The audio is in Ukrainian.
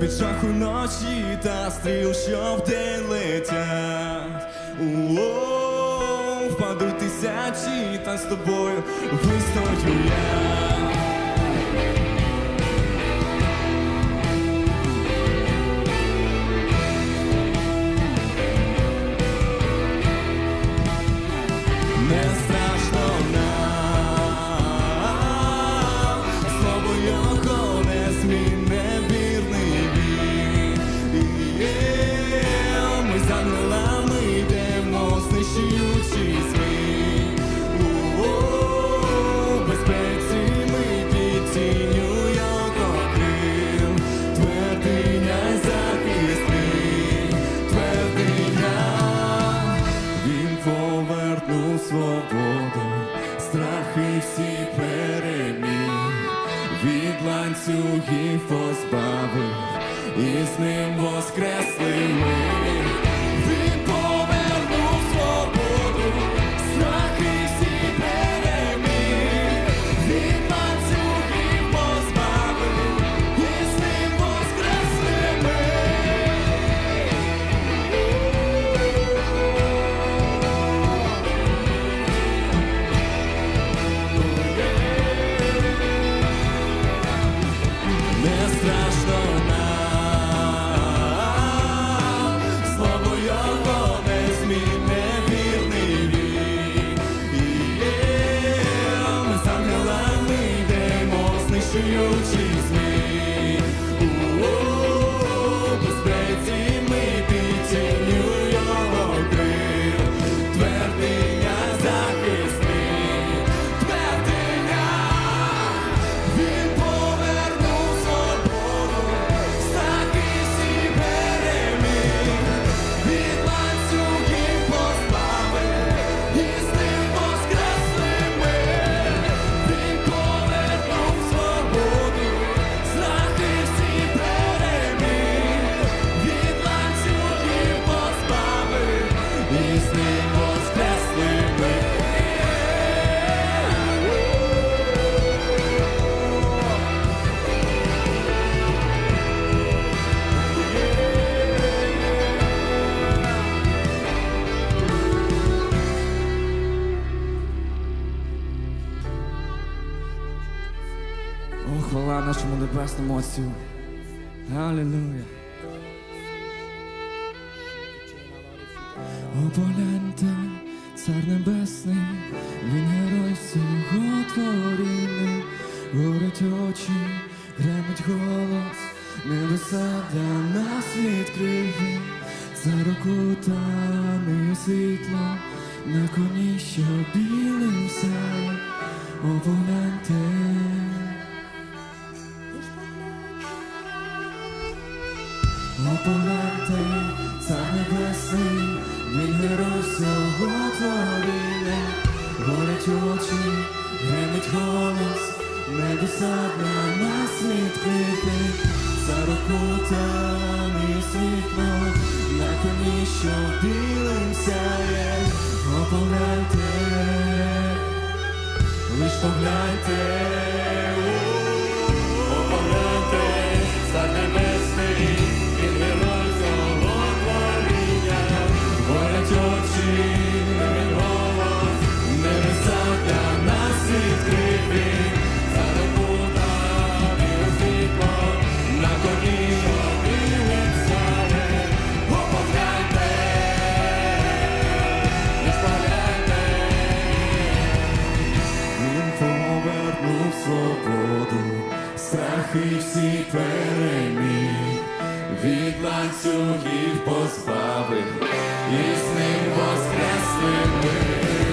від жаху ночі та стріл, що вдень летять. Уоу, впадуть тисячі, та з тобою вистою я. Не свободу, страхи всі переміг, від ланцюгів позбавив, і з ним воскресли ми. Хвала нашому небесному Отцю. Алілуя. О, цар небесний, він герой всього творіння, горять очі, гремить голос, небеса для нас відкриє, за руку тане світло, на коні, що білим сяє, о. Очі, гремить голос, небеса для нас відкрити, за руку там і світло, на коні, що білим сяє, о, погляньте, лиш погляньте, від ланцюгів позбавив, і з ним воскресли ми.